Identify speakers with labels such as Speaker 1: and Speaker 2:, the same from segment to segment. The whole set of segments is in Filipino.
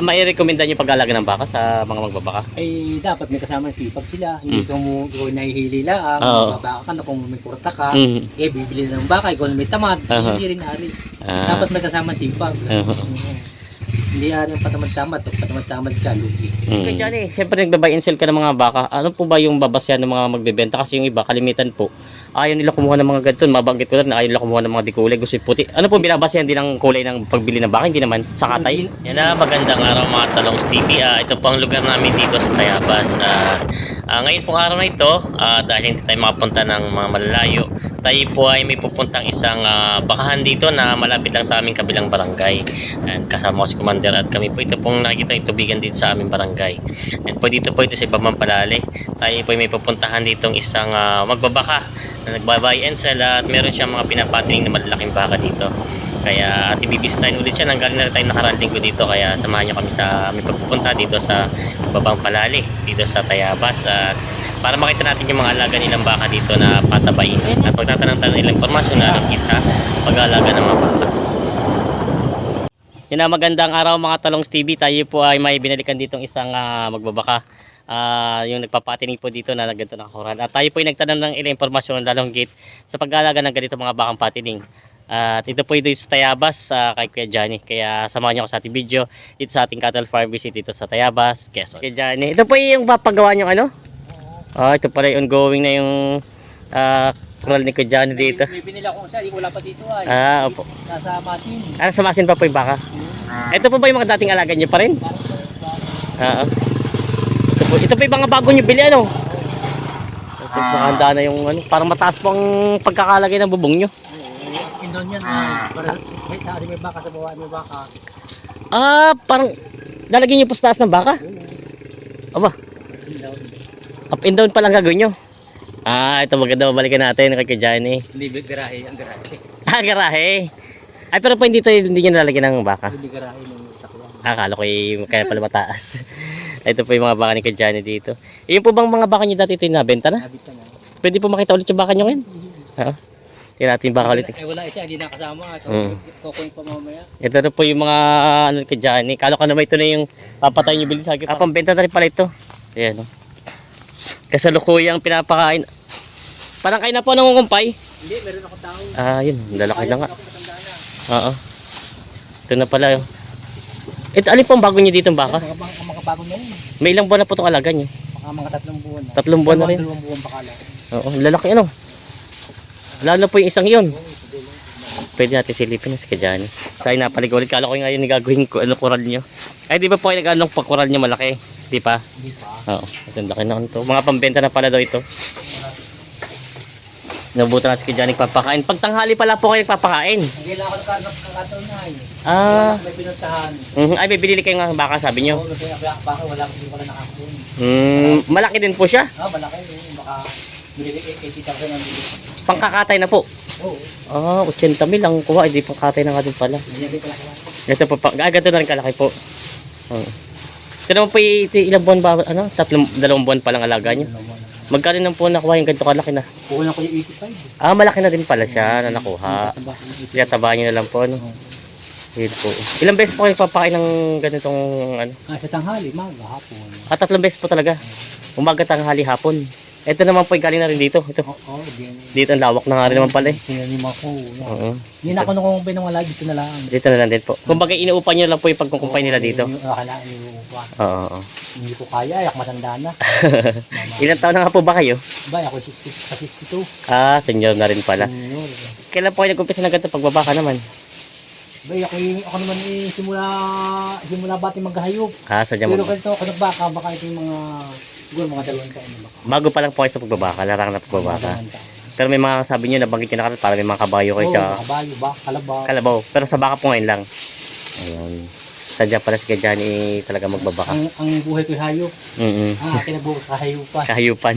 Speaker 1: ah, may rekomenda niyo pag-alaga ng baka sa mga magbabaka?
Speaker 2: Ay, dapat may kasama sipag sila. Hindi
Speaker 1: Mm.
Speaker 2: ka mo ikaw nahihili lang.
Speaker 1: Oo.
Speaker 2: Baka ka na kung may kurta ka.
Speaker 1: Mm.
Speaker 2: Eh, bibili ng baka. Ikaw na may tamad.
Speaker 1: Aha.
Speaker 2: Hindi rin hari.
Speaker 1: Ah,
Speaker 2: Dapat may kasama sipag.
Speaker 1: Oo.
Speaker 2: Mm. Hindi hari yung patamad-tamad. Pag patamad-tamad ka, lugi.
Speaker 1: mm. Okay, Johnny, siyempre nagbabuy and sell ka ng mga baka. Ano po ba yung babasyan ng mga magbebenta? Kasi yung iba, kalimitan po, ayaw nila kumuha ng mga ganito. Mabanggit ko na rin, ayaw nila kumuha ng mga dikulay. Gusto yung puti. Ano po binabasyan din ang kulay ng pagbili ng baka? Hindi naman. Sa katay? Yan na, magandang araw mga talong TV. Ah, ito po ang lugar namin dito sa Tayabas. Ah, ah, ngayon pong araw na ito, ah, dahil hindi tayo makapunta ng mga malalayo, tayo po ay may pupuntang isang ah, bakahan dito na malapit lang sa aming kabilang barangay. And kasama ko si Commander at kami po ito pong nakikita yung tubigan dito sa aming barangay. And po dito po ito sa Ibamampalali. Tayo po ay may pupuntahan ditong isang ah, magbabaka na nagbabay and sell at meron siyang mga pinapatining na malalaking baka dito. Kaya at ibibisitahin ulit siya. Nanggaling na rin tayo nakaraan linggo dito. Kaya samahan nyo kami sa aming pagpupunta dito sa Babang Palali, dito sa Tayabas. At para makita natin yung mga alaga nilang baka dito na patabain. At magtatanong-tanong nilang impormasyon na alangkit sa pag-aalaga ng mga baka. Yan na magandang araw mga Talongs TV. Tayo po ay may binalikan ditong isang ah, magbabaka. Ah, yung nagpapatining po dito na ganito nakakuran. At tayo po ay nagtanong ng ilang impormasyon lalong gate sa pag-aalaga ng ganito mga bakang patining. At ito po ito sa Tayabas ah, kay Kuya Johnny. Kaya samahan niyo ako sa ating video dito sa ating cattle farm visit dito sa Tayabas, Quezon. Kuya Johnny, ito po yung papagawa niyo ano? Ah, ito pala yung ongoing na yung ah, kural ni Johnny dito.
Speaker 2: May, may. Di ko wala pa dito ay.
Speaker 1: Ah, opo.
Speaker 2: Nasa masin.
Speaker 1: Ano sa masin pa po yung baka? Ito po ba yung mga dating alaga niyo pa rin? Oo. Ito po, ito po yung mga bago niyo bili ano? Ito nakahanda na yung ano, parang mataas po ang pagkakalagay ng bubong niyo.
Speaker 2: Indon yan. ay. Para may may baka sa bawaan may baka.
Speaker 1: Ah, parang lalagyan niyo po sa taas ng baka? Aba,
Speaker 2: Indon.
Speaker 1: Up and down pa lang gagawin niyo. Ah, ito maganda balikan natin kay Johnny.
Speaker 2: Hindi garahe. Ang garahe.
Speaker 1: Ah, garahe. Ay, pero po hindi to hindi niyo nalalagyan ng baka.
Speaker 2: Hindi garahe ng sakyan.
Speaker 1: Akala ko yung kaya pala mataas. ito po yung mga baka ni Kuya Johnny dito. Yung po bang mga baka niyo dati ito yung nabenta na?
Speaker 2: Nabit ka na.
Speaker 1: Pwede po makita ulit yung baka niyo ngayon? Oo. Tingnan natin baka ulit.
Speaker 2: Eh wala isa. Hindi nakasama. Ito.
Speaker 1: Mm.
Speaker 2: Kukunin pa mamaya.
Speaker 1: Ito na po yung mga ano Kuya Johnny. Kala ko naman ito na yung papatay niyo bilis. Ah, pambenta na rin pala ito. Ayan o. Kasalukuyang pinapakain. Parang kain na po nangungumpay.
Speaker 2: Hindi. Meron akong tao.
Speaker 1: Ah, yun. Lalaki lang nga.
Speaker 2: Ako na.
Speaker 1: Oo. Ito na pala. oh. Ito, alin po ang bago niyo dito baka?
Speaker 2: Mga, mga, mga bago na yun.
Speaker 1: May ilang buwan na po itong alaga niyo?
Speaker 2: Mga, mga tatlong buwan na.
Speaker 1: Tatlong buwan na rin.
Speaker 2: Dalawang buwan pa kala.
Speaker 1: Oo, lalaki ano. Lalo po yung isang yun. Pwede natin silipin sa Johnny. Tayo napalig ulit. Kala ko yung ngayon gagawin ko ano kural nyo. Ay di ba po kayo nag-anong pagkural nyo malaki? Di pa?
Speaker 2: Hindi pa.
Speaker 1: Oo. Ito ang laki na ito. Mga pambenta na pala daw ito. Nabutan na si Johnny papakain. Pag tanghali pala po kayo nagpapakain.
Speaker 2: Hindi lang ako nagkaroon ng katol na eh.
Speaker 1: Ah.
Speaker 2: May pinuntahan.
Speaker 1: mhm. Ay, may binili kayo ng baka sabi nyo.
Speaker 2: Oo, may baka wala hindi wala nakakuha.
Speaker 1: Hmm, malaki din po siya.
Speaker 2: Ah, malaki eh. Baka binili 80,000 ang bili.
Speaker 1: Pangkakatay na po.
Speaker 2: Oo.
Speaker 1: Ah, 80 mil ang kuha. Hindi pangkatay na nga din pala. Ito po, pa, ah, ganito na rin kalaki po. Oo. Ito naman po, ilang buwan ba, ano, tatlong, dalawang buwan pa lang alaga nyo. Magkano naman po nakuha yung ganito kalaki na?
Speaker 2: Kuha na ko yung 85.
Speaker 1: Ah, malaki na din pala siya na nakuha.
Speaker 2: Ang baka yung 85.
Speaker 1: Kaya tabahan nyo na lang po, ano. Yun po. Ilang beses po kayo papakain ng ganitong, ano?
Speaker 2: Ah, sa tanghali, maga, hapon.
Speaker 1: Ah, tatlong beses po talaga. Umaga, tanghali, hapon. Ito naman po, galing na rin dito. Ito.
Speaker 2: Oo, oh, din.
Speaker 1: Dito ang lawak na nga rin naman pala eh.
Speaker 2: Sinanim ako.
Speaker 1: Oo.
Speaker 2: Hindi na ako nung pinangalay dito na lang.
Speaker 1: Dito na lang din po. Kumbaga, inuupan nyo lang po yung pagkukumpay nila dito.
Speaker 2: Yung akala iuupa.
Speaker 1: Oo, oo.
Speaker 2: Hindi ko kaya, ayak matanda na.
Speaker 1: Ilang taon na nga po ba kayo?
Speaker 2: Ba, ako 60, sa 62.
Speaker 1: Ah, senyor na rin pala.
Speaker 2: Senior.
Speaker 1: Kailan po kayo nag-umpisa ng ganito pagbabaka naman?
Speaker 2: Ba, ako, ako naman eh, simula, simula bati maghahayop.
Speaker 1: Ah, sa
Speaker 2: Pero
Speaker 1: mo.
Speaker 2: ganito ako nagbaka, baka ito yung mga, siguro mga dalawang taon na baka.
Speaker 1: Bago pa lang po kayo sa pagbabaka, larang na pagbabaka.
Speaker 2: Dalawang taon.
Speaker 1: Pero may mga sabi nyo, nabanggit nyo na kalat, para may mga kabayo kayo
Speaker 2: Oo,
Speaker 1: sa
Speaker 2: kabayo ba, kalabaw.
Speaker 1: kalabaw. Pero sa baka po ngayon lang. Ayun. Sadya pala si Kajani talaga magbabaka.
Speaker 2: ang, ang buhay ko hayop.
Speaker 1: Mm
Speaker 2: Ah, kinabuhi kahayupan.
Speaker 1: Kahayupan.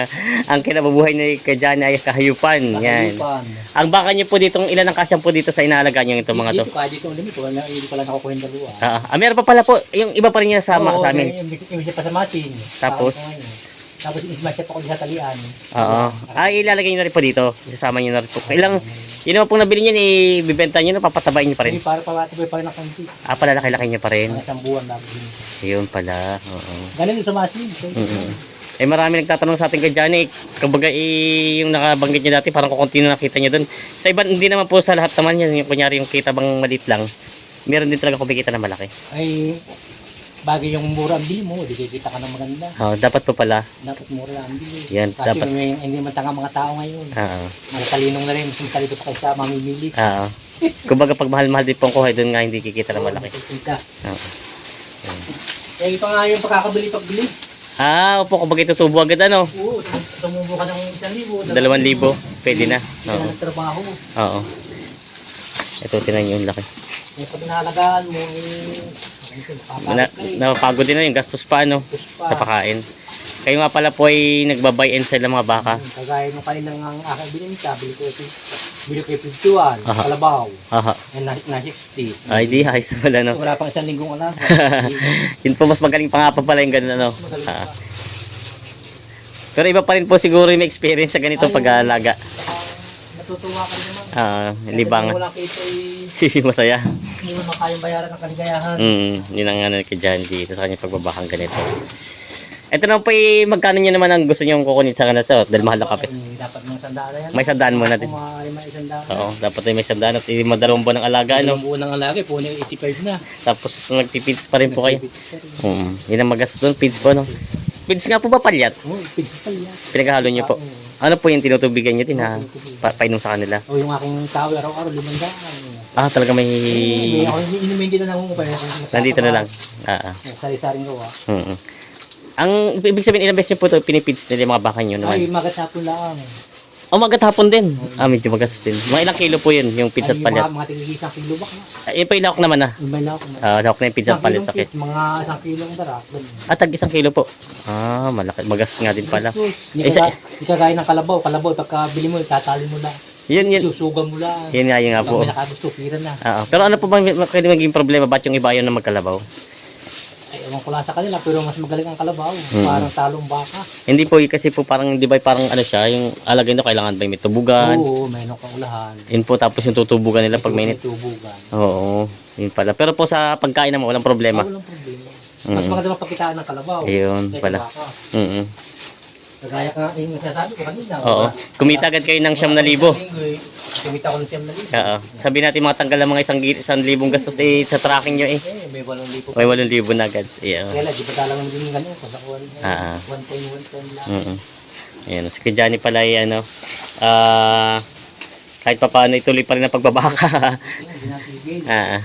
Speaker 1: Ang kinabubuhay ni Kajani ay kahayupan. Yan.
Speaker 2: Kahayupan.
Speaker 1: Ang baka nyo po ditong, ilan ang kasyang po dito sa inaalaga nyo itong mga to?
Speaker 2: Dito ka, dito ang limit. Wala, hindi pala nakukuha yung dalawa.
Speaker 1: Ah, ah, meron pa pala po, yung iba pa rin niya sa,
Speaker 2: Oo,
Speaker 1: sa amin.
Speaker 2: Yung, yung, yung isa pa sa matin.
Speaker 1: Tapos?
Speaker 2: Sa- sa- Tapos in-smash ako sa talian.
Speaker 1: Oo. Ah, ilalagay nyo na rin po dito. Isasama nyo na rin po. Ilang, yun naman pong nabili nyo, ibibenta nyo na, papatabain nyo pa rin.
Speaker 2: Ay, para pamatabi pa rin ng konti.
Speaker 1: Ah, palalaki-laki nyo pa rin.
Speaker 2: Mga isang buwan din.
Speaker 1: Yun pala. Oo.
Speaker 2: Ganun yung sa machine.
Speaker 1: Mm-mm. Eh marami nagtatanong sa atin kay Johnny, kumbaga eh, yung nakabanggit niya dati parang kukunti na nakita niya doon. Sa iba hindi naman po sa lahat naman yan, yung kunyari yung kita bang maliit lang. Meron din talaga kumikita na malaki.
Speaker 2: Ay, bagay yung mura ang bili mo, di kikita ka ng maganda.
Speaker 1: Oh, dapat po pala.
Speaker 2: Dapat mura ang bili.
Speaker 1: Yan,
Speaker 2: Kasi
Speaker 1: dapat.
Speaker 2: may, hindi man tanga mga tao ngayon.
Speaker 1: Oo.
Speaker 2: Mga na rin, mas matalino pa kayo sa mamimili.
Speaker 1: Oo. Kumbaga pag mahal-mahal din po ang kuhay doon nga hindi kikita na malaki.
Speaker 2: Kikita.
Speaker 1: Oo.
Speaker 2: Eh, ito nga yung pagkakabili-pagbili.
Speaker 1: Ah, opo, kumbaga itutubo agad ano.
Speaker 2: Oo, tumubo ka ng 1,000.
Speaker 1: Dalawang libo, pwede na.
Speaker 2: Oo.
Speaker 1: Oo.
Speaker 2: trabaho.
Speaker 1: Oo. Ito, tinan yung laki.
Speaker 2: Eh, pag nahalagaan mo, eh,
Speaker 1: Na, napapagod din na yung gastos pa ano, sa pakain. Kayo nga pala po ay nagbabay and sell ng mga baka.
Speaker 2: Kagaya nung kaninang ang aking bininta, bili ko ito, bili ko yung 51,
Speaker 1: Aha.
Speaker 2: kalabaw,
Speaker 1: Aha.
Speaker 2: eh, na, na 60.
Speaker 1: Ay, di, ayos na pala, no?
Speaker 2: Wala pang isang linggong alaga.
Speaker 1: Yun po, mas magaling pa nga pa pala yung ganun, ano? Ah. Pero iba pa rin po siguro yung experience sa ganitong pag-aalaga.
Speaker 2: Natutuwa ka naman.
Speaker 1: Ah,
Speaker 2: kung Wala kita eh,
Speaker 1: Masaya.
Speaker 2: hindi mo naman kayang bayaran ng kaligayahan.
Speaker 1: Mm, yun ang ano kay John dito sa kanyang pagbabakang ganito. Ito naman po eh, magkano nyo naman ang gusto nyo kukunin sa kanila sa dahil mahal na kape.
Speaker 2: Dapat mga sandaan na yan.
Speaker 1: May sandaan muna din.
Speaker 2: Kung may may sandaan.
Speaker 1: Oo, dapat ay may sandaan at madalawang buwan ng alaga,
Speaker 2: Ano?
Speaker 1: ano?
Speaker 2: buo ng alaga, puno yung 85 na.
Speaker 1: Tapos nagpipids pa rin po kayo. Mm, yun ang magastos doon, pids po, no? Pids nga po ba palyat?
Speaker 2: Oo, principal yan.
Speaker 1: Pinaghalo nyo po.
Speaker 2: Oo.
Speaker 1: Ano po yung tinutubigan nyo din ha? Pa painom sa kanila.
Speaker 2: O yung aking tao, araw-araw, limandaan.
Speaker 1: Ah, talaga may...
Speaker 2: May ako inumin din na nangungupay.
Speaker 1: Nandito na lang. Ah, ah.
Speaker 2: Sari-saring gawa.
Speaker 1: Mm Ang ibig sabihin, ilang beses nyo po ito, pinipids nila yung mga baka nyo
Speaker 2: Ay,
Speaker 1: naman.
Speaker 2: magat hapon lang.
Speaker 1: Oh, magat hapon din. Ah, medyo magastos din. Mga ilang kilo po yun, yung
Speaker 2: Ay,
Speaker 1: palyat.
Speaker 2: Mga, mga tigigisang kilo na.
Speaker 1: Ay, yun pa ilawak naman ah.
Speaker 2: Yung may lawak na.
Speaker 1: Ah, lawak na yung
Speaker 2: Isang
Speaker 1: palyat sakit.
Speaker 2: Mga isang kilong darak. ganun.
Speaker 1: Ah, tag isang kilo po. Ah, malaki. Magastos nga din pala.
Speaker 2: Hindi
Speaker 1: Isa-
Speaker 2: ka, hindi ka gaya ng kalabaw. Kalabaw, pagka bili mo, tatali mo lang.
Speaker 1: Yun, yun.
Speaker 2: Susugan mo lang.
Speaker 1: Yun nga, yun nga po.
Speaker 2: may nakagusto, pira na.
Speaker 1: Ah, ah. pero ano po bang maging problema? Ba't yung iba ayaw na magkalabaw?
Speaker 2: Ewan ko lang sa kanila, pero mas magaling ang kalabaw.
Speaker 1: Mm.
Speaker 2: Parang talong baka.
Speaker 1: Hindi po, eh, kasi po parang, di ba parang ano siya, yung alagay nyo, kailangan ba may tubugan?
Speaker 2: Oo, may nung kaulahan.
Speaker 1: Yun po, tapos yung tutubugan nila pag.
Speaker 2: May tubugan.
Speaker 1: Oo, yun pala. Pero po sa pagkain naman, walang problema.
Speaker 2: Ah, walang problema. Mas
Speaker 1: Mm.
Speaker 2: maganda magpakitaan ng kalabaw.
Speaker 1: Ayun
Speaker 2: kaysa
Speaker 1: pala.
Speaker 2: baka.
Speaker 1: Mm
Speaker 2: Kagaya ka, yung sinasabi ko kanina.
Speaker 1: Oo. Kumita agad kayo ng siyam na libo.
Speaker 2: Isang linggo, eh. Kumita ko ng siyam na libo.
Speaker 1: Oo. Sabi natin mga tanggal ng mga isang, gi- isang libong gastos eh, sa tracking nyo eh.
Speaker 2: Eh, may walong libo.
Speaker 1: May walong libo na agad. Yeah.
Speaker 2: Kaya lang, di ba talang din ganun? Kung sa kuwan,
Speaker 1: Ah, ah.
Speaker 2: 1.1 lang.
Speaker 1: Mm Ayan, si Johnny pala ay ano, ah, kahit pa paano ituloy pa rin ang pagbabaka.
Speaker 2: Hindi natigil.
Speaker 1: ah,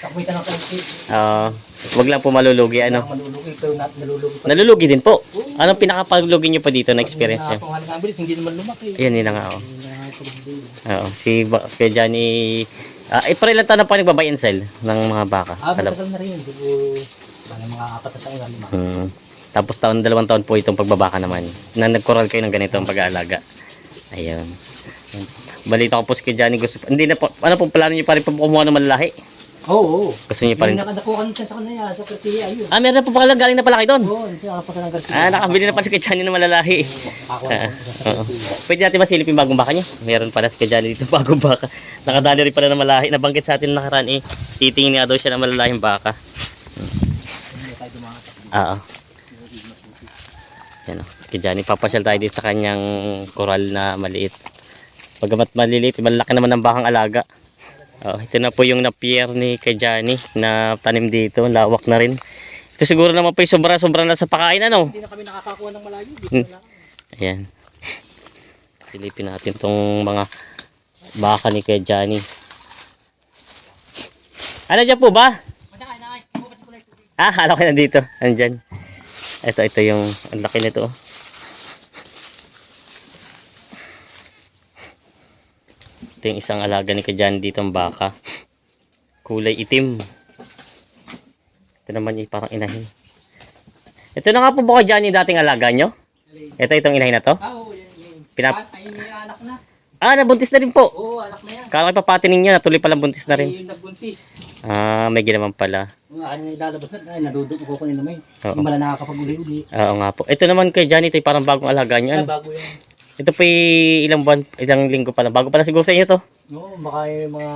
Speaker 2: Kakumita ng kalisi.
Speaker 1: ah, wag lang po malulugi ano.
Speaker 2: Malulugi, pero nat nalulugi pa.
Speaker 1: Nalulugi din po. Anong pinakapaglugi nyo pa dito na experience nyo?
Speaker 2: Kung halagang bilis, hindi naman lumaki.
Speaker 1: Ayan, yun na nga. Oh. Oo, si ba- kay Johnny, ah, eh, pare lang taon na pa nagbabay and sell ng mga baka.
Speaker 2: Ah,
Speaker 1: Alam.
Speaker 2: matagal na rin. Ko, bali mga apat na taon lima.
Speaker 1: Hmm. Tapos taon, dalawang taon po itong pagbabaka naman. Na nagkoral kayo ng ganito ang pag-aalaga. Ayun. Balita ko po si kay Johnny gusto, hindi na po, ano pong plano niyo pa rin po kumuha ng malalahi?
Speaker 2: Oo, oo.
Speaker 1: Gusto niyo pa rin?
Speaker 2: Yung nakakuha ka sa kanaya, sa Garcia, ayun.
Speaker 1: Ah, meron na po pala galing na pala kayo doon.
Speaker 2: Oo, sa ng Garcia.
Speaker 1: Ah, nakabili na pala si Johnny ng malalahi.
Speaker 2: Ako,
Speaker 1: Ah,
Speaker 2: sa
Speaker 1: oo. Pwede natin masilip yung bagong baka niya. Meron pala si Johnny dito bagong baka. Nakadali rin pala ng malahi. Nabanggit sa atin nakaraan eh. Titingin nga daw siya ng malalahing baka.
Speaker 2: Dumaan.
Speaker 1: Oo. Yan o. Kay Johnny, papasyal tayo dito sa kanyang koral na maliit. Pagamat maliliit, malaki naman ang bakang alaga. Oh, ito na po yung napier ni kay Johnny na tanim dito. Lawak na rin. Ito siguro naman po yung sobra-sobra na sa pakain ano.
Speaker 2: Hindi na kami nakakakuha ng malayo. Dito
Speaker 1: Hmm.
Speaker 2: na.
Speaker 1: Ayan. Silipin natin tong mga baka ni kay Johnny. Ano dyan po ba? Ah, kala ko nandito. Andyan. Ito, ito yung, ang laki nito. oh. Ito yung isang alaga ni Kajan dito ang baka. Kulay itim. Ito naman yung parang inahin. Ito na nga po ba Kajan yung dating alaga nyo? Ito itong inahin na to?
Speaker 2: Ah, oo, yan.
Speaker 1: Pinap-
Speaker 2: Ah, Ay, anak na.
Speaker 1: Ah, nabuntis na rin po.
Speaker 2: Oo, anak na yan.
Speaker 1: Kala ko papatinin nyo, natuloy palang buntis na rin.
Speaker 2: Ay, yung nagbuntis.
Speaker 1: Ah, may ginaman pala.
Speaker 2: Na ilalabas na, ay nadudok ko kunin naman.
Speaker 1: Oo.
Speaker 2: Hindi mala nakakapag-uli-uli.
Speaker 1: Oo nga po. Ito naman kay Johnny, ito yung parang bagong alaga niyo.
Speaker 2: Ay,
Speaker 1: Ano?
Speaker 2: bago yan.
Speaker 1: Ito yung ilang buwan, ilang linggo pa lang. Bago pala siguro sa inyo to.
Speaker 2: Oo, baka yung mga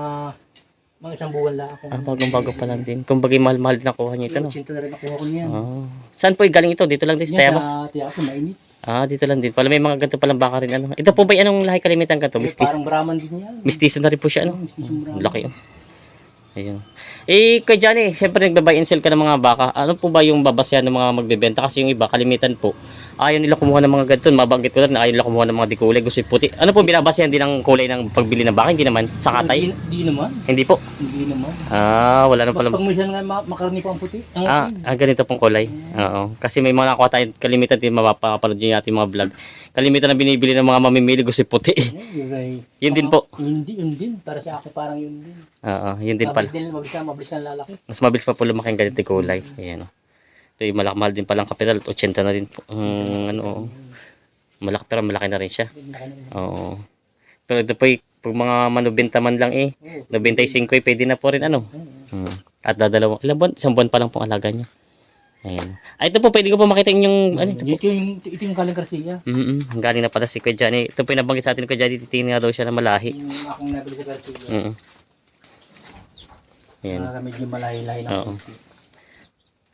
Speaker 2: mga isang buwan lang ako.
Speaker 1: Ah, bagong bago pa lang din. Kung bagay mahal-mahal din nakuha niyo ito, no?
Speaker 2: Sinto na rin nakuha ko niyan.
Speaker 1: Ah. Saan po yung galing ito? Dito lang din sa Temas?
Speaker 2: sa tiyak ko, mainit.
Speaker 1: Ah, dito lang din. Pala may mga ganito palang baka rin. Ano. Ito po ba yung anong lahi kalimitan ka to?
Speaker 2: Eh,
Speaker 1: Mistis.
Speaker 2: parang Brahman din yan.
Speaker 1: Mistiso na rin po siya, ano?
Speaker 2: Brahman.
Speaker 1: Laki yun. Ayun. Eh, kay Johnny, siyempre nagbabuy and sell ka ng mga baka. Ano po ba yung babasyan ng mga magbebenta? Kasi yung iba, kalimitan po, ayaw nila kumuha ng mga ganito. Mabanggit ko na, ayaw nila kumuha ng mga di kulay. Gusto yung puti. Ano po binabasyan din ng kulay ng pagbili ng baka? Hindi naman. Sa katay?
Speaker 2: Hindi, hindi naman.
Speaker 1: Hindi po.
Speaker 2: Hindi naman.
Speaker 1: Ah, wala na pala.
Speaker 2: pag mo siya nga ma- makarni pa ang puti. Ang
Speaker 1: Ah, ah, ganito pong kulay. Oo. Kasi may mga nakuha tayo, kalimitan din mapapanood nyo natin mga vlog. Kalimitan na binibili ng mga mamimili gusto yung puti.
Speaker 2: Yun
Speaker 1: din po.
Speaker 2: Yun din, yun din. Para sa akin parang yun din.
Speaker 1: Oo, yun din pala.
Speaker 2: Mabilis din, mabilis na, mabilis na lalaki.
Speaker 1: Mas mabilis pa po lumaki ang ganito yung kulay. Ayan o. Ito yung malaki, mahal din palang kapital. 80 na din po. Um, ano, oo. malaki pero malaki na rin siya. Oo. Pero ito po yung pag mga manubenta man lang eh.
Speaker 2: Oo.
Speaker 1: 95 eh, pwede na po rin ano. Hmm. At dadalawang, ilang buwan? Isang buwan pa lang pong alaga niya. Ayan. Ay, ito po, pwede ko po makita yung, ano, ito po.
Speaker 2: Ito yung, ito yung galing Garcia.
Speaker 1: Mm-mm. Galing na pala si Kuya Johnny. Ito po yung nabanggit sa atin Kuya Johnny. Titingin nga daw siya na malahi.
Speaker 2: Yung akong nabili sa Garcia.
Speaker 1: Mm Ayan.
Speaker 2: Para medyo malahi-lahi lang.
Speaker 1: Oo.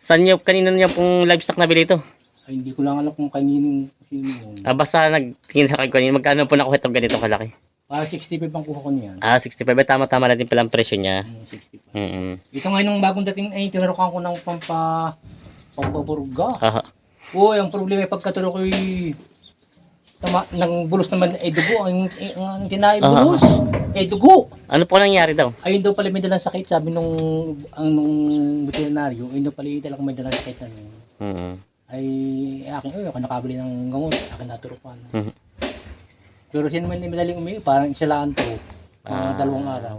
Speaker 1: Saan niyo, kanino niya pong livestock nabili ito?
Speaker 2: Ay, hindi ko lang alam kung kanino sino.
Speaker 1: Ah, basta nagtingin sa kayo kanino. Magkano po nakuha itong ganitong kalaki?
Speaker 2: Para 65 ang kuha ko niyan.
Speaker 1: Ah, 65. Eh, Tama-tama na din pala ang presyo niya.
Speaker 2: Yung 65.
Speaker 1: Mm-mm.
Speaker 2: Ito ngayon nung bagong dating ay tinarukan ko ng pampa pampaburga.
Speaker 1: Ah,
Speaker 2: Oo, ang problema ay pagkaturo ko ay tama, ng bulos naman ay dugo. Ang, ang, ang tinaay
Speaker 1: Ah.
Speaker 2: bulos ay dugo.
Speaker 1: ano po nangyari daw?
Speaker 2: Ayun daw pala may dalang sakit, sabi nung, ang, nung veterinaryo, ayun daw pala yung dalang may dalang sakit na yun.
Speaker 1: Mm-mm.
Speaker 2: Ay, akin, ay, ako nakabili ng gamot, akin naturukan.
Speaker 1: Mhm.
Speaker 2: Pero siya naman ay madaling umiyo, parang isa lang to,
Speaker 1: Ah.
Speaker 2: mga dalawang araw.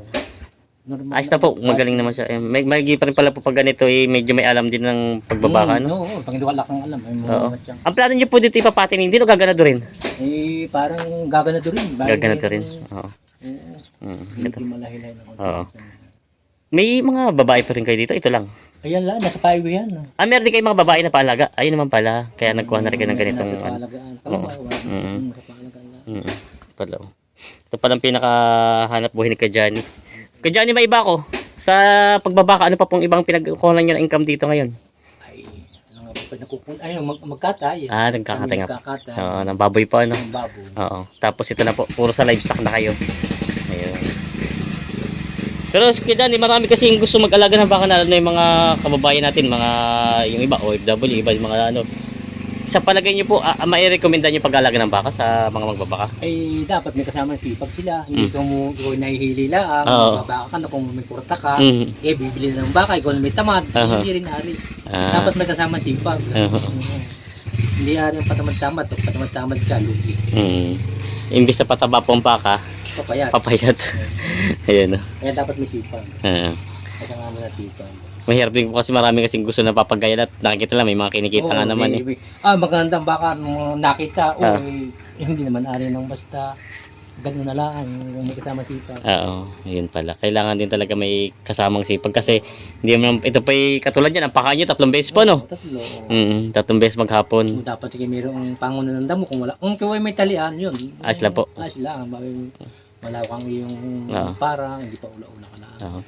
Speaker 2: Normal
Speaker 1: Ayos na po. Magaling naman siya. Eh, may, may pa rin pala po pag ganito eh, medyo may alam din ng pagbabaka,
Speaker 2: Mm,
Speaker 1: no?
Speaker 2: Oo, pag hindi wala kang alam, ay
Speaker 1: Oo.
Speaker 2: mga.
Speaker 1: Ang plano niyo po dito ipapatin, hindi no gaganado rin?
Speaker 2: Eh, parang gaganado rin. Bali,
Speaker 1: Gaganado rin. Oo.
Speaker 2: Oo.
Speaker 1: Mm, ito.
Speaker 2: Medyo malahilahi na konti.
Speaker 1: Oo. May mga babae pa rin kayo dito. Ito lang.
Speaker 2: Ayan lang, nasa payo yan. ah.
Speaker 1: Ah, meron din kayo mga babae na paalaga. Ayun naman pala. Kaya nagkuha na rin kayo ng ganitong...
Speaker 2: Nasa
Speaker 1: ano.
Speaker 2: paalagaan. Kalawa, wala.
Speaker 1: Mm.
Speaker 2: Mm, Nasa paalagaan lang.
Speaker 1: Mm, pala. oh. Ito palang pinakahanap buhay ni Kajani. Kajani, may iba ko. Sa pagbabaka, ano pa pong ibang pinagkukunan nyo ng income dito ngayon?
Speaker 2: Ay, ano nga ba pa nakukun? Ay, mag magkatay.
Speaker 1: Ah, nagkakatay nga.
Speaker 2: Magkakatay.
Speaker 1: Oo, ng baboy pa, ano?
Speaker 2: Ng babo.
Speaker 1: Oo. Tapos ito na po, puro sa livestock na kayo. Ayun. Pero Kajani, marami kasi yung gusto mag-alaga ng baka na, ano, yung mga kababayan natin, mga yung iba, OFW, iba yung mga ano. Sa palagay nyo po, uh, mai-recommenda nyo pag-alaga ng baka sa mga magbabaka?
Speaker 2: Ay, dapat may kasama sipag sila. Hindi ka mo ikaw nahihili lang.
Speaker 1: Oo.
Speaker 2: Magbabaka ka na kung may kurta ka.
Speaker 1: Mm.
Speaker 2: Eh, bibili na ng baka. Ikaw na may tamad.
Speaker 1: Aha.
Speaker 2: Hindi rin ari.
Speaker 1: Ah,
Speaker 2: Dapat may kasama sipag.
Speaker 1: Oo.
Speaker 2: Oo. Hindi ari ang patamad-tamad. Pag patamad-tamad ka, lugi.
Speaker 1: mm. Imbis na pataba po ang baka,
Speaker 2: Papayat.
Speaker 1: papayat. Ayun. oh.
Speaker 2: Kaya dapat may sipag.
Speaker 1: Ah.
Speaker 2: Kasama mo na sipag.
Speaker 1: Mahirap din po kasi marami kasing gusto na papagayan at nakikita lang may mga kinikita nga
Speaker 2: Oo,
Speaker 1: naman eh.
Speaker 2: may- Ah, magandang baka nung nakita. O,
Speaker 1: Ah.
Speaker 2: eh, hindi naman ari ng basta. Ganun na lang. Yung may kasama sipag.
Speaker 1: Oo, yun pala. Kailangan din talaga may kasamang sipag kasi hindi mo ito pa katulad yan, ang paka nyo tatlong beses po no?
Speaker 2: Tatlo.
Speaker 1: Mm, tatlong beses maghapon.
Speaker 2: Dapat kayo mayroong pangunan ng damo kung wala. Kung kayo ay may talian, yun.
Speaker 1: Ayos lang po.
Speaker 2: Ayos lang. Wala kang yung
Speaker 1: Oo.
Speaker 2: para, hindi pa ula-ula ka na.
Speaker 1: Oo.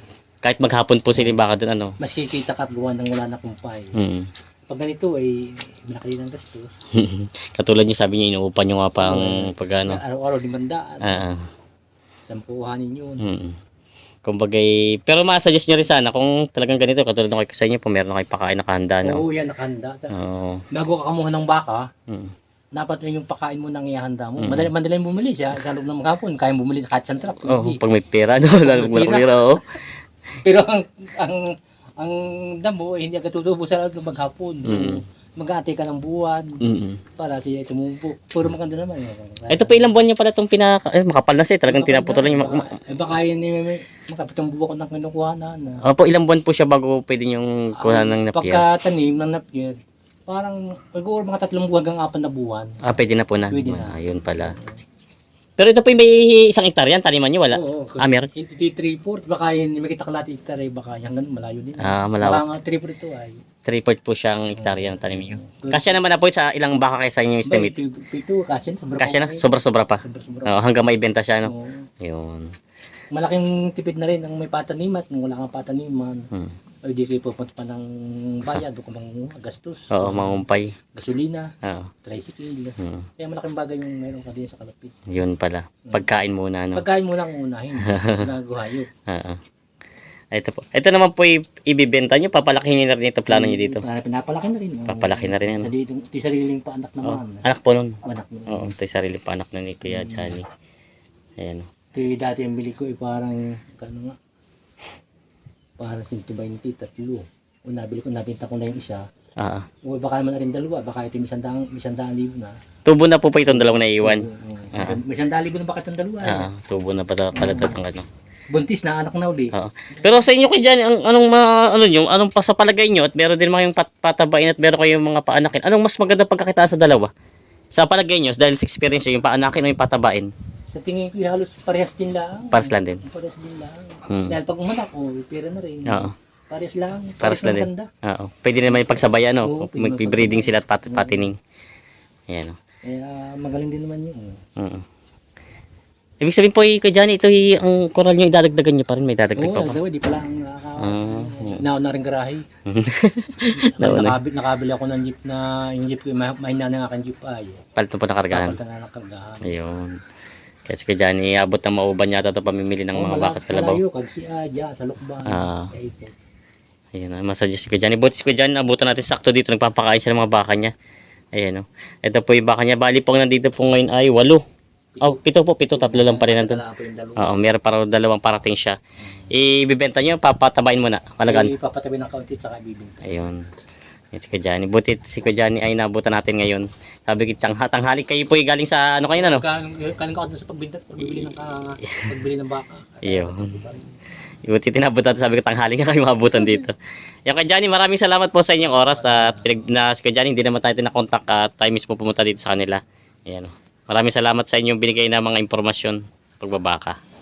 Speaker 1: Kahit maghapon po sila yung baka dun ano.
Speaker 2: Mas kikita ka at gawa ng wala na kumpay.
Speaker 1: Mm.
Speaker 2: Pag ganito ay malaki ng gastos.
Speaker 1: katulad nyo sabi niyo inuupan nyo nga pang pag ano.
Speaker 2: Araw-araw limandaan.
Speaker 1: Ah, ah.
Speaker 2: Sampuhanin yun.
Speaker 1: mm. Kumbagay, pero ma-suggest nyo rin sana kung talagang ganito, katulad ng kay sa inyo po, meron na kayo pakain na kahanda, no?
Speaker 2: Oo, yan, nakahanda.
Speaker 1: Oo.
Speaker 2: Bago ka kamuha ng baka,
Speaker 1: Mm.
Speaker 2: dapat yun yung pakain mo nang ihanda mo.
Speaker 1: Mm.
Speaker 2: Madali, madali bumili siya sa loob ng maghapon. Kaya bumili sa kahit saan truck.
Speaker 1: Oh, pag may pera, no? Lalo
Speaker 2: May
Speaker 1: pag
Speaker 2: pera.
Speaker 1: pera, oh.
Speaker 2: Pero ang ang ang damo eh, hindi agad tutubo sa ng maghapon.
Speaker 1: Mm.
Speaker 2: Mag-aantay ka ng buwan
Speaker 1: Mm.
Speaker 2: para siya tumubo. Puro maganda naman. eh.
Speaker 1: Ito pa ilang buwan niya pala itong pinaka... Eh, makapal na siya. Talagang tinaputulan niya. Ma- ma-
Speaker 2: Eh baka yun eh, makapitong buwa ko ng kinukuha na. na.
Speaker 1: Opo, ilang buwan po siya bago pwede niyong kuha ng napia.
Speaker 2: Pagkatanim ng napier, parang siguro mga tatlong buwan hanggang apat na buwan.
Speaker 1: Ah, pwede na po na.
Speaker 2: Pwede na.
Speaker 1: Ayun pala. Pero ito po yung may isang hektarya, taniman nyo, wala?
Speaker 2: Oo.
Speaker 1: Ah, meron?
Speaker 2: Hindi 3-4. Baka yun, may kita kalati hectare, baka hanggang malayo din.
Speaker 1: Ah, malawak.
Speaker 2: Baka nga 3-4 ito ay.
Speaker 1: 3 po siyang hektarya ng tanim nyo. Kasya naman na po sa ilang baka kaysa inyo estimate.
Speaker 2: Ito, ito, kasi sobra
Speaker 1: Kasya na, sobra-sobra pa.
Speaker 2: Sobra, sobra.
Speaker 1: Oo, hanggang maibenta siya, no?
Speaker 2: Oo.
Speaker 1: Yun.
Speaker 2: Malaking tipid na rin ang may pataniman. Kung wala kang pataniman,
Speaker 1: Hmm.
Speaker 2: Ay di kayo pupunta pa ng bayad. Doon ka mang gastos.
Speaker 1: Oo, mangumpay.
Speaker 2: Gasolina,
Speaker 1: Oo.
Speaker 2: tricycle.
Speaker 1: Hmm.
Speaker 2: Kaya malaking bagay yung meron ka din sa kalapit.
Speaker 1: Yun pala. Pagkain muna, no?
Speaker 2: Pagkain mo lang unahin. Naguhayo.
Speaker 1: Oo. Ito po. Ito naman po i- ibibenta nyo. Papalakihin nyo na rin ito plano nyo dito.
Speaker 2: Para pinapalaki na rin. oh.
Speaker 1: Papalaki na rin yan.
Speaker 2: Sa dito, ito yung sariling paanak
Speaker 1: Oh,
Speaker 2: naman.
Speaker 1: anak po nun.
Speaker 2: Anak mo.
Speaker 1: Oo, ito yung sarili pa anak na ni Kuya Johnny. Ayan.
Speaker 2: Ito yung dati yung bili ko, eh, parang, ano nga, parang 120, tatlo. O nabili ko, nabinta ko na yung isa.
Speaker 1: Ah.
Speaker 2: O baka naman na rin dalawa, baka ito yung isandang, isandang libo na.
Speaker 1: tubo na po pa itong dalawang naiiwan.
Speaker 2: Oo.
Speaker 1: Ah.
Speaker 2: May isandang libo na baka itong dalawa. eh.
Speaker 1: Ah, ah, tubo na pala pala ito ang ano.
Speaker 2: Buntis na anak na uli.
Speaker 1: Oo. Pero sa inyo kay Johnny, ang anong ma, ano nyo, anong pa sa palagay nyo at meron din mga yung pat, patabain at meron kayong mga paanakin. Anong mas maganda pagkakitaan sa dalawa? Sa palagay nyo, dahil sa experience nyo, yung paanakin o yung patabain?
Speaker 2: Sa tingin ko, halos parehas din lang.
Speaker 1: Pares lang din.
Speaker 2: Parehas din lang.
Speaker 1: Hmm.
Speaker 2: Dahil pag umanak, oh, pera na rin.
Speaker 1: Oo.
Speaker 2: Parehas lang.
Speaker 1: Pares lang din.
Speaker 2: ganda.
Speaker 1: Oo. Pwede naman yung pagsabayan, no?
Speaker 2: Oo, pwede
Speaker 1: Mag-breeding sila at pat, patining. Ayan, no?
Speaker 2: Kaya magaling din naman yun.
Speaker 1: Oo. Ibig sabihin po, eh, kay Johnny, ito yung ang koral nyo, idadagdagan nyo pa rin. May dadagdag
Speaker 2: Oo,
Speaker 1: pa pa.
Speaker 2: daw, di pala ang nakaka...
Speaker 1: Ah,
Speaker 2: Nauna rin garahe.
Speaker 1: Nauna.
Speaker 2: Nakabil, nakabili ako ng jeep na, yung jeep ko, ma- mahina na nga aking jeep ay.
Speaker 1: Palitan po nakargahan.
Speaker 2: Kapalitan na ng kargahan.
Speaker 1: Ayun. Kasi kay Johnny, abot ng mauban yata ito pamimili ng
Speaker 2: Oo,
Speaker 1: mga bakat kalabaw.
Speaker 2: Malayo, kag si Adya, sa Lukban.
Speaker 1: Ah. Ayun, ang masuggest ko dyan. Buti si Kuya Jan, abutan natin sakto dito. Nagpapakain siya ng mga baka niya. Ayan, oh. Ito po yung baka niya. Bali po nandito po ngayon ay walo. Oh, pito po, pito. Tatlo lang pa rin nandun. Oo, meron para dalawang parating siya. Ibibenta niyo, papatabain mo na. Malagan.
Speaker 2: Ipapatabi ng kaunti, tsaka bibinta.
Speaker 1: Ayun. Yan si Johnny. Buti si Johnny ay nabutan natin ngayon. Sabi ko, tiyang tanghali kayo po galing sa ano kayo na, no?
Speaker 2: Kaling kaling ka doon sa pagbinta, pagbili ng, ka, pagbili ng baka.
Speaker 1: Ayun. Buti tinabutan, sabi ko, tanghali ka kayo mabutan dito. Yan Johnny, maraming salamat po sa inyong oras at pinag na si Johnny, hindi naman tayo tinakontak at tayo mismo pumunta dito sa kanila. Ayan. Maraming salamat sa inyong binigay na mga impormasyon sa pagbabaka.